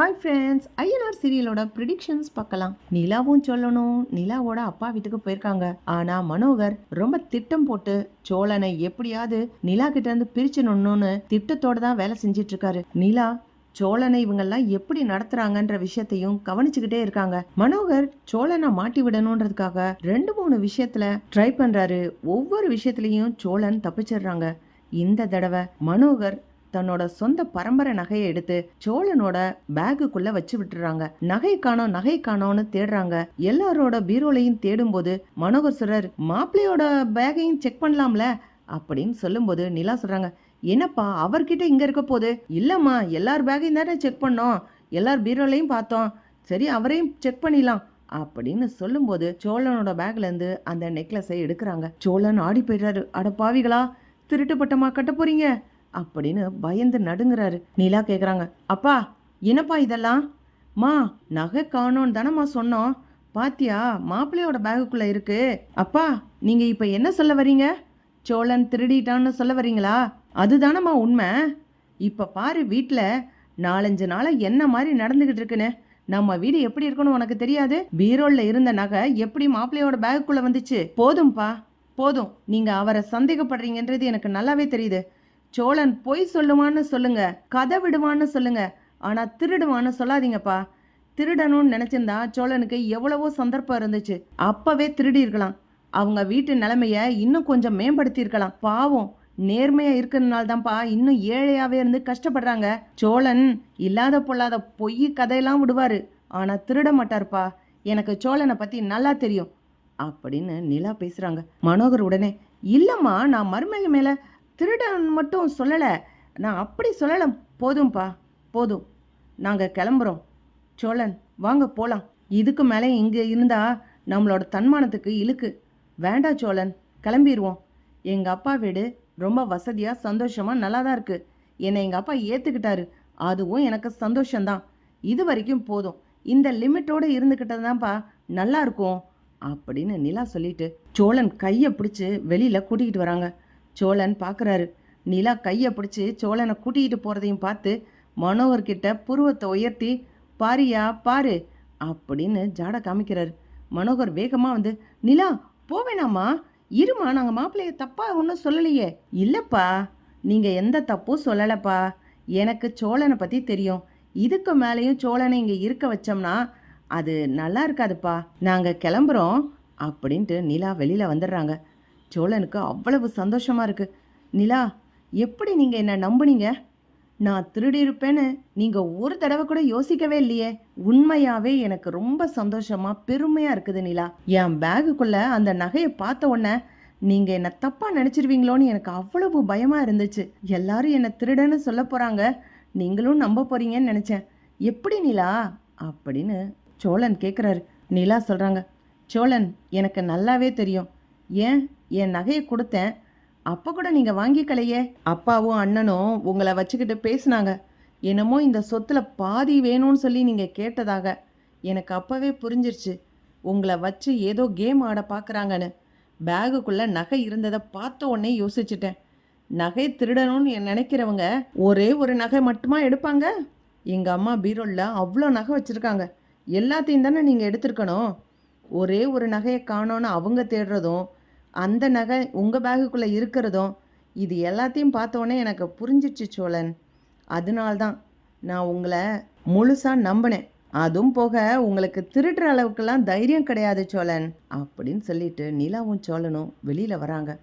Hi friends INR சீரியலோட predictions பார்க்கலாம். நிலாவும் சொல்லணும். நிலாவோட அப்பா வீட்டுக்கு போயிருக்காங்க. ஆனா மனோகர் ரொம்ப திட்டம் போட்டு சோழனை எப்படியாவது நிலா கிட்ட இருந்து பிரிச்சணும்னு திட்டத்தோட தான் வேலை செஞ்சிட்டு இருக்காரு நிலா சோழனை இவங்கெல்லாம் எப்படி நடத்துறாங்கன்ற விஷயத்தையும் கவனிச்சுக்கிட்டே இருக்காங்க. மனோகர் சோழனை மாட்டி விடணுன்றதுக்காக ரெண்டு மூணு விஷயத்துல ட்ரை பண்றாரு. ஒவ்வொரு விஷயத்துலயும் சோழன் தப்பிச்சிடுறாங்க. இந்த தடவை மனோகர் தன்னோட சொந்த பரம்பரை நகையை எடுத்து சோழனோட பேகுக்குள்ள வச்சு விட்டுறாங்க. நகை காணோம் நகை காணோம்னு தேடுறாங்க. எல்லாரோட பீரோலையும் தேடும்போது மனோகர் சொல்றாரு மாப்பிள்ளையோட பேகையும் செக் பண்ணலாம்ல? அப்படின்னு சொல்லும்போது நிலா சொல்றாங்க என்னப்பா அவர்கிட்ட இங்க இருக்க போகுது இல்லம்மா எல்லார் பேகையும் தானே செக் பண்ணோம். எல்லார் பீரோலையும் பார்த்தோம். சரி அவரையும் செக் பண்ணிடலாம். அப்படின்னு சொல்லும்போது சோழனோட பேக்ல இருந்து அந்த நெக்லஸை எடுக்கிறாங்க. சோழன் ஆடி போயிடுறாரு அட பாவிகளா திருட்டு பட்டமா கட்ட போறீங்க? அப்படின்னு பயந்து நடுங்குறாரு. நிலா கேட்குறாங்க அப்பா என்னப்பா இதெல்லாம்? மா நகை காணோன்னு தானம்மா சொன்னோம். பாத்தியா மாப்பிள்ளையோட பேகுக்குள்ளே இருக்கு. அப்பா நீங்க இப்ப என்ன சொல்ல வரீங்க? சோழன் திருடிட்டான்னு சொல்ல வரீங்களா? அதுதானம்மா உண்மை. இப்ப பாரு வீட்டில் நாலஞ்சு நாளாக என்ன மாதிரி நடந்துகிட்டு இருக்குன்னு. நம்ம வீடு எப்படி இருக்கணும் உனக்கு தெரியாது? பீரோல்ல இருந்த நகை எப்படி மாப்பிள்ளையோட பேகுக்குள்ளே வந்துச்சு? போதும்பா போதும். நீங்க அவரை சந்தேகப்படுறீங்கன்றது எனக்கு நல்லாவே தெரியுது. சோழன் பொய் சொல்லுவான்னு சொல்லுங்க கதை விடுவான்னு சொல்லுங்க ஆனா திருடுவான்னு சொல்லாதீங்கப்பா. திருடணும்னு நினைச்சிருந்தா சோழனுக்கு எவ்வளவோ சந்தர்ப்பம் இருந்துச்சு. அப்பவே திருடி இருக்கலாம் அவங்க வீட்டு நிலைமைய இன்னும் கொஞ்சம் மேம்படுத்தியிருக்கலாம். பாவம் நேர்மையா இருக்கிறதுனால தான்ப்பா இன்னும் ஏழையாவே இருந்து கஷ்டப்படுறாங்க. சோழன் இல்லாத பொல்லாத பொய் கதையெல்லாம் விடுவாரு. ஆனா திருட மாட்டார்ப்பா. எனக்கு சோழனை பத்தி நல்லா தெரியும். அப்படின்னு நிலா பேசுறாங்க. மனோகர் உடனே இல்லம்மா நான் மருமக மேல திருடன் மட்டும் சொல்லலை. நான் அப்படி சொல்லலை. போதும்ப்பா போதும். நாங்கள் கிளம்புறோம். சோழன் வாங்க போகலாம் இதுக்கு மேலே இங்கே இருந்தால் நம்மளோட தன்மானத்துக்கு இழுக்கு. வேண்டாம் சோழன் கிளம்பிடுவோம் எங்கள் அப்பா வீடு ரொம்ப வசதியாக சந்தோஷமாக நல்லா தான் இருக்குது என்னை எங்கள் அப்பா ஏற்றுக்கிட்டாரு அதுவும் எனக்கு சந்தோஷம்தான். இது வரைக்கும் போதும். இந்த லிமிட்டோடு இருந்துக்கிட்டது தான்ப்பா நல்லா இருக்கும். அப்படின்னு நிலா சொல்லிட்டு சோழன் கையை பிடிச்சி வெளியில் கூட்டிகிட்டு வராங்க. சோழன் பார்க்குறாரு நிலா கையை பிடிச்சி சோழனை கூட்டிகிட்டு போகிறதையும் பார்த்து மனோகர்கிட்ட புருவத்தை உயர்த்தி பாரியா பாரு அப்படின்னு ஜாட காமிக்கிறாரு. மனோகர் வேகமாக வந்து நிலா போவேணாமா இருமா நாங்கள் மாப்பிள்ளைய தப்பாக ஒன்றும் சொல்லலையே. இல்லைப்பா நீங்கள் எந்த தப்பும் சொல்லலைப்பா. எனக்கு சோழனை பற்றி தெரியும். இதுக்கு மேலேயும் சோழனை இங்கே இருக்க வச்சோம்னா அது நல்லா இருக்காதுப்பா. நாங்கள் கிளம்புறோம் அப்படின்ட்டு நிலா வெளியில் வந்துடுறாங்க. சோழனுக்கு அவ்வளவு சந்தோஷமா இருக்கு. நிலா எப்படி நீங்க என்ன நம்புனீங்க? நான் திருடி இருப்பேன்னு நீங்க ஒரு தடவை கூட யோசிக்கவே இல்லையே. உண்மையாவே எனக்கு ரொம்ப சந்தோஷமா பெருமையா இருக்குது நிலா. என் பேகுக்குள்ள அந்த நகையை பார்த்த உடனே நீங்க என்ன தப்பா நினைச்சிருவீங்களோன்னு எனக்கு அவ்வளவு பயமா இருந்துச்சு. எல்லாரும் என்ன திருடன்னு சொல்ல போறாங்க. நீங்களும் நம்ப போறீங்கன்னு நினைச்சேன். எப்படி நிலா? அப்படின்னு சோழன் கேட்குறாரு நிலா சொல்றாங்க சோழன் எனக்கு நல்லாவே தெரியும். ஏன்? என் நகையை கொடுத்தேன். அப்போ கூட நீங்கள் வாங்கிக்கலையே. அப்பாவும் அண்ணனும் உங்களை வச்சுக்கிட்டு பேசினாங்க. என்னமோ இந்த சொத்தில் பாதி வேணும்னு சொல்லி நீங்கள் கேட்டதாக எனக்கு அப்போவே புரிஞ்சிருச்சு. உங்களை வச்சு ஏதோ கேம் ஆட பார்க்குறாங்கன்னு பேகுக்குள்ளே நகை இருந்ததை பார்த்த உடனே யோசிச்சுட்டேன். நகை திருடணும்னு நினைக்கிறவங்க ஒரே ஒரு நகை மட்டுமா எடுப்பாங்க? எங்கள் அம்மா பீரோலில் அவ்வளோ நகை வச்சுருக்காங்க. எல்லாத்தையும் தானே நீங்கள் எடுத்திருக்கணும்? ஒரே ஒரு நகையை காணோன்னு அவங்க தேடுறதும் அந்த நகை உங்கள் பேகுக்குள்ளே இருக்கிறதும் இது எல்லாத்தையும் பார்த்தோன்னே எனக்கு புரிஞ்சிச்சு சோழன். அதனால்தான் நான் உங்களை முழுசாக நம்பினேன். அதுவும் போக உங்களுக்கு திருடுற அளவுக்கெல்லாம் தைரியம் கிடையாது சோழன் அப்படின்னு சொல்லிட்டு நிலாவும் சோழனும் வெளியில் வராங்க.